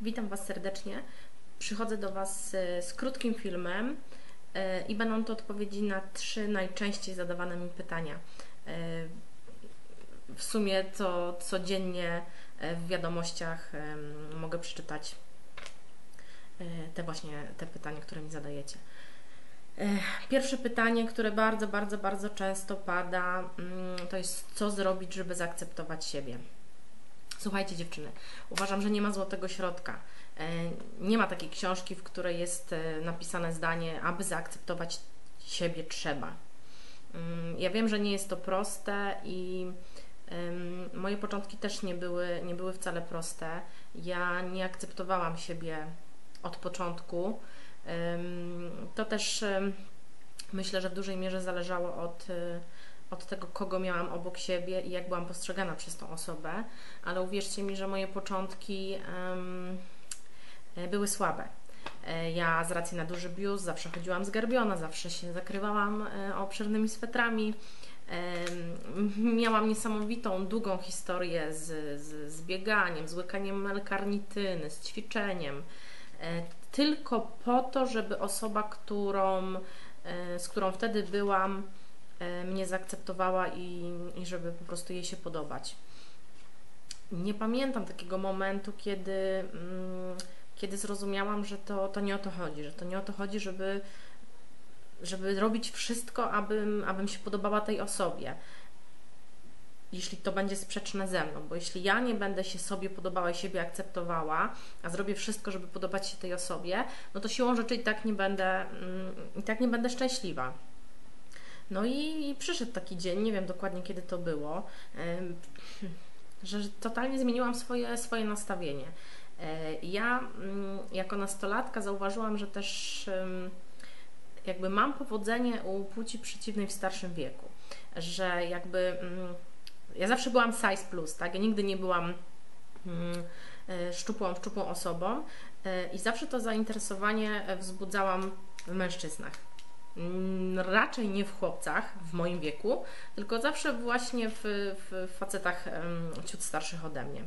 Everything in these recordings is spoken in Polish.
Witam Was serdecznie. Przychodzę do Was z, z krótkim filmem e, i będą to odpowiedzi na trzy najczęściej zadawane mi pytania. E, w sumie to codziennie e, w wiadomościach mogę przeczytać te właśnie te pytania, które mi zadajecie. Pierwsze pytanie, które bardzo, bardzo, bardzo często pada, mm, to jest co zrobić, żeby zaakceptować siebie. Słuchajcie, dziewczyny, uważam, że nie ma złotego środka. E, nie ma takiej książki, w której jest e, napisane zdanie, aby zaakceptować siebie trzeba. Mm, ja wiem, że nie jest to proste i moje początki też nie były, nie były wcale proste. Ja nie akceptowałam siebie od początku. To też myślę, że w dużej mierze zależało od e, od tego, kogo miałam obok siebie i jak byłam postrzegana przez tą osobę, ale uwierzcie mi, że moje początki um, były słabe. E, ja z racji na duży biust zawsze chodziłam zgarbiona, zawsze się zakrywałam e, obszernymi swetrami. Miałam niesamowitą, długą historię z, z, z bieganiem, z łykaniem L-karnityny, z ćwiczeniem. Tylko po to, żeby osoba, którą, z którą wtedy byłam, mnie zaakceptowała i, i żeby po prostu jej się podobać. Nie pamiętam takiego momentu, kiedy, mm, kiedy zrozumiałam, że to, to nie o to chodzi, że to nie o to chodzi, żeby, żeby robić wszystko, abym, abym się podobała tej osobie. Jeśli to będzie sprzeczne ze mną, bo jeśli ja nie będę się sobie podobała i siebie akceptowała, a zrobię wszystko, żeby podobać się tej osobie, no to siłą rzeczy i tak nie będę, mm, i tak nie będę szczęśliwa. No i, i przyszedł taki dzień, nie wiem dokładnie kiedy to było, że totalnie zmieniłam swoje, swoje nastawienie. E, ja mm, jako nastolatka zauważyłam, że też jakby mam powodzenie u płci przeciwnej w starszym wieku, że jakby mm, ja zawsze byłam size plus, tak? Ja nigdy nie byłam mm, e, szczupłą, szczupłą osobą e, i zawsze to zainteresowanie wzbudzałam w mężczyznach. Mm, raczej nie w chłopcach w moim wieku, tylko zawsze właśnie w, w facetach ciut starszych ode mnie.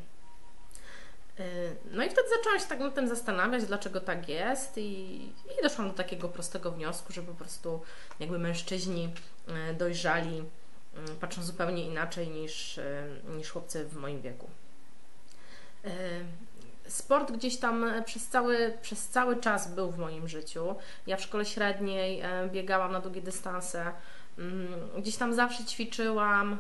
Y, no i wtedy zaczęłam się tak nad tym zastanawiać, dlaczego tak jest i, i doszłam do takiego prostego wniosku, że po prostu jakby mężczyźni y, dojrzali y, patrzą zupełnie inaczej niż, niż chłopcy w moim wieku sport gdzieś tam e, przez cały, przez cały czas był w moim życiu. Ja w szkole średniej e, biegałam na długie dystanse, mm, gdzieś tam zawsze ćwiczyłam,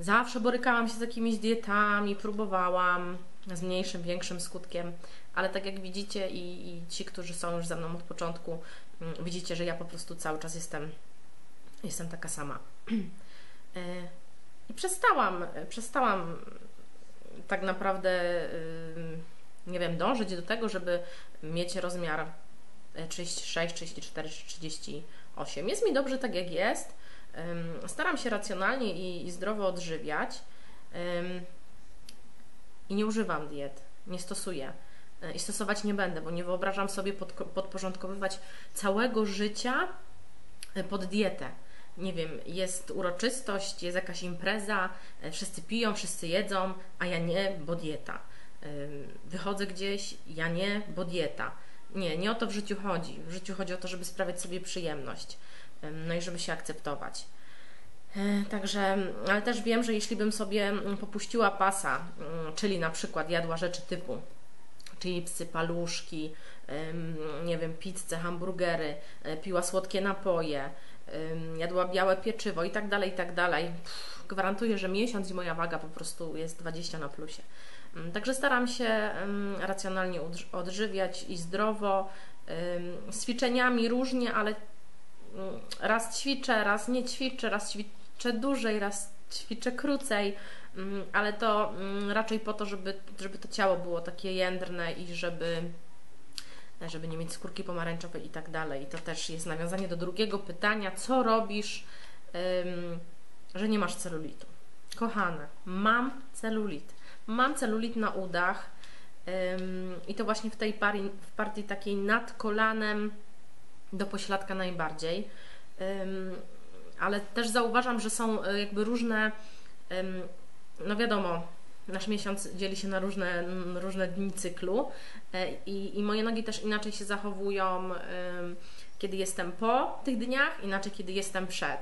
zawsze borykałam się z jakimiś dietami, próbowałam z mniejszym, większym skutkiem, ale tak jak widzicie i, i ci, którzy są już ze mną od początku, mm, widzicie, że ja po prostu cały czas jestem, jestem taka sama. E, I przestałam, przestałam tak naprawdę nie wiem, dążyć do tego, żeby mieć rozmiar 36, 34 czy 38. Jest mi dobrze tak, jak jest. Staram się racjonalnie i, zdrowo odżywiać i nie używam diet, nie stosuję e, i stosować nie będę, bo nie wyobrażam sobie pod, podporządkowywać całego życia e, pod dietę. Nie wiem, jest uroczystość, jest jakaś impreza, e, wszyscy piją, wszyscy jedzą, a ja nie, bo dieta wychodzę gdzieś, ja nie, bo dieta. Nie, nie o to w życiu chodzi. W życiu chodzi o to, żeby sprawiać sobie przyjemność, no i żeby się akceptować. E, także, ale też wiem, że jeśli bym sobie popuściła pasa, czyli na przykład jadła rzeczy typu chipsy, paluszki, nie wiem, pizzę, hamburgery, e, piła słodkie napoje, jadła białe pieczywo i tak dalej, i tak dalej. Gwarantuję, że miesiąc i moja waga po prostu jest 20 na plusie. Także staram się racjonalnie odżywiać i zdrowo, z ćwiczeniami różnie, ale raz ćwiczę, raz nie ćwiczę, raz ćwiczę dłużej, raz ćwiczę krócej, ale to raczej po to, żeby, żeby to ciało było takie jędrne i żeby żeby nie mieć skórki pomarańczowej i tak dalej. To też jest nawiązanie do drugiego pytania, co robisz, że nie masz celulitu. Kochane, mam celulit. Mam celulit na udach i to właśnie w tej partii, w partii takiej nad kolanem do pośladka najbardziej. Ale też zauważam, że są e, jakby różne, no wiadomo, nasz miesiąc dzieli się na różne, różne dni cyklu i, i moje nogi też inaczej się zachowują kiedy jestem po tych dniach, inaczej kiedy jestem przed.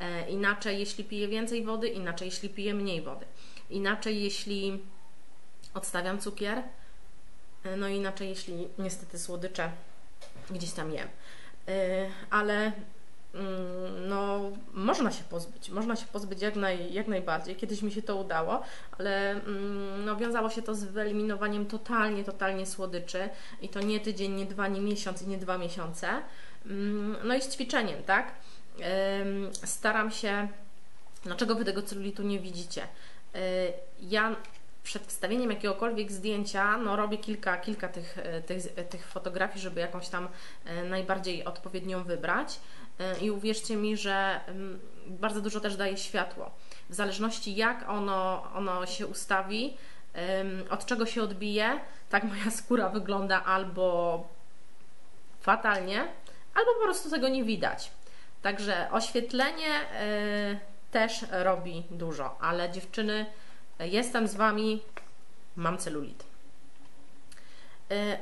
E, inaczej jeśli piję więcej wody, inaczej jeśli piję mniej wody. Inaczej jeśli odstawiam cukier, e, no inaczej jeśli niestety słodycze gdzieś tam jem. E, ale mm, no, można się pozbyć, można się pozbyć jak, naj, jak najbardziej. Kiedyś mi się to udało, ale mm, no, wiązało się to z wyeliminowaniem totalnie, totalnie słodyczy i to nie tydzień, nie dwa, nie miesiąc nie dwa miesiące. Mm, no i z ćwiczeniem, tak? Staram się, dlaczego Wy tego celulitu nie widzicie? E, ja przed wstawieniem jakiegokolwiek zdjęcia, no robię kilka, kilka tych, e, tych, tych fotografii, żeby jakąś tam e, najbardziej odpowiednią wybrać. I uwierzcie mi, że bardzo dużo też daje światło. W zależności jak ono, ono się ustawi, od czego się odbije, tak moja skóra wygląda albo fatalnie, albo po prostu tego nie widać. Także oświetlenie y, też robi dużo, ale dziewczyny, jestem z Wami, mam celulit.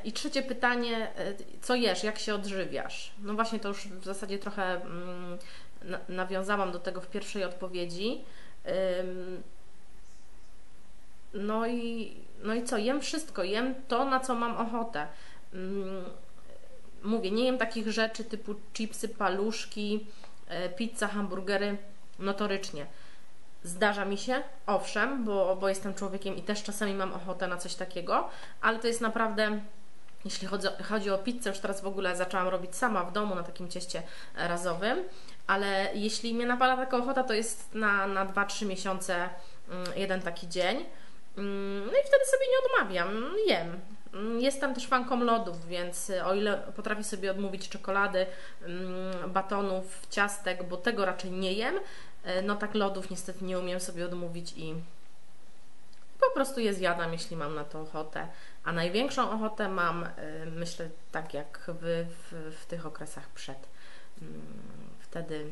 I trzecie pytanie, y, co jesz, jak się odżywiasz? No właśnie to już w zasadzie trochę mm, nawiązałam do tego w pierwszej odpowiedzi. No i, no i co, jem wszystko, jem to, na co mam ochotę mówię, nie jem takich rzeczy typu chipsy, paluszki, e, pizza, hamburgery notorycznie. Zdarza mi się, owszem, bo, bo jestem człowiekiem i też czasami mam ochotę na coś takiego, ale to jest naprawdę, jeśli chodzi, chodzi o pizzę, już teraz w ogóle zaczęłam robić sama w domu na takim cieście razowym, ale jeśli mnie napala taka ochota, to jest na, na 2-3 miesiące mm, jeden taki dzień. Mm, no i wtedy sobie nie odmawiam, jem. Mm, jestem też fanką lodów, więc y, o ile potrafię sobie odmówić czekolady, mm, batonów, ciastek, bo tego raczej nie jem, y, no tak lodów niestety nie umiem sobie odmówić i po prostu je zjadam, jeśli mam na to ochotę. A największą ochotę mam, y, myślę, tak jak Wy w, w tych okresach przed. Mm, wtedy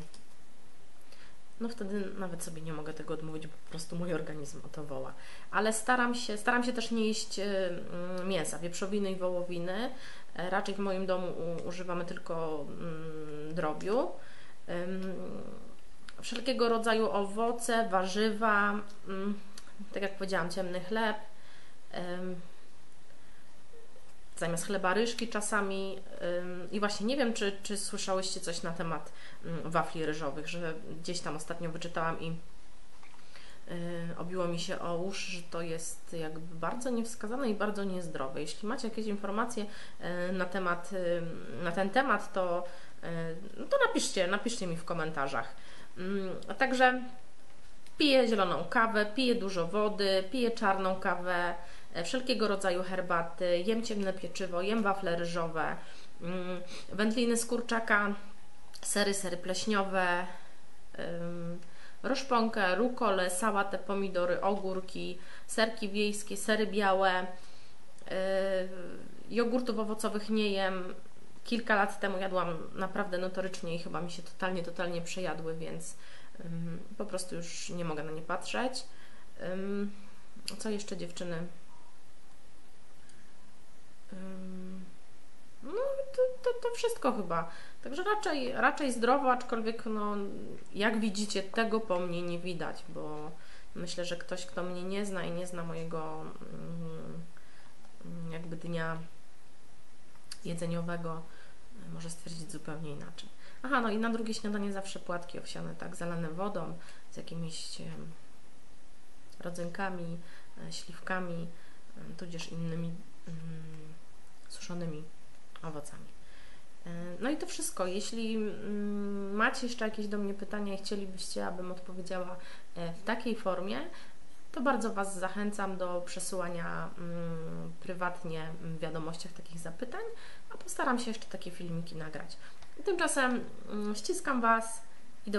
no wtedy nawet sobie nie mogę tego odmówić, bo po prostu mój organizm o to woła. Ale staram się, staram się też nie jeść y, mm, mięsa, wieprzowiny i wołowiny. E, raczej w moim domu używamy tylko mm, drobiu. Wszelkiego rodzaju owoce, warzywa, mm, tak jak powiedziałam, ciemny chleb zamiast chleba ryżki czasami. I właśnie nie wiem, czy, czy słyszałyście coś na temat wafli ryżowych, że gdzieś tam ostatnio wyczytałam i y, obiło mi się o usz, że to jest jakby bardzo niewskazane i bardzo niezdrowe. Jeśli macie jakieś informacje y, na temat, y, na ten temat, to, no to napiszcie, napiszcie mi w komentarzach. Także piję zieloną kawę, piję dużo wody, piję czarną kawę, wszelkiego rodzaju herbaty, jem ciemne pieczywo, jem wafle ryżowe, mm, wędliny z kurczaka, sery, sery pleśniowe, roszponkę, rukolę, sałatę, pomidory, ogórki, serki wiejskie, sery białe, e, jogurtów owocowych nie jem. Kilka lat temu jadłam naprawdę notorycznie i chyba mi się totalnie, totalnie przejadły, więc po prostu już nie mogę na nie patrzeć. Co jeszcze dziewczyny? No to, to, to wszystko chyba. Także raczej, raczej zdrowo, aczkolwiek no, jak widzicie, tego po mnie nie widać, bo myślę, że ktoś, kto mnie nie zna i nie zna mojego mm, jakby dnia jedzeniowego, może stwierdzić zupełnie inaczej. Aha, no i na drugie śniadanie zawsze płatki owsiane, tak, zalane wodą, z jakimiś rodzynkami, e, śliwkami, tudzież innymi mm, suszonymi owocami. E, no i to wszystko. Jeśli mm, macie jeszcze jakieś do mnie pytania i chcielibyście, abym odpowiedziała e, w takiej formie, to bardzo Was zachęcam do przesyłania mm, prywatnie w wiadomościach takich zapytań, a postaram się jeszcze takie filmiki nagrać. Tymczasem mm, ściskam Was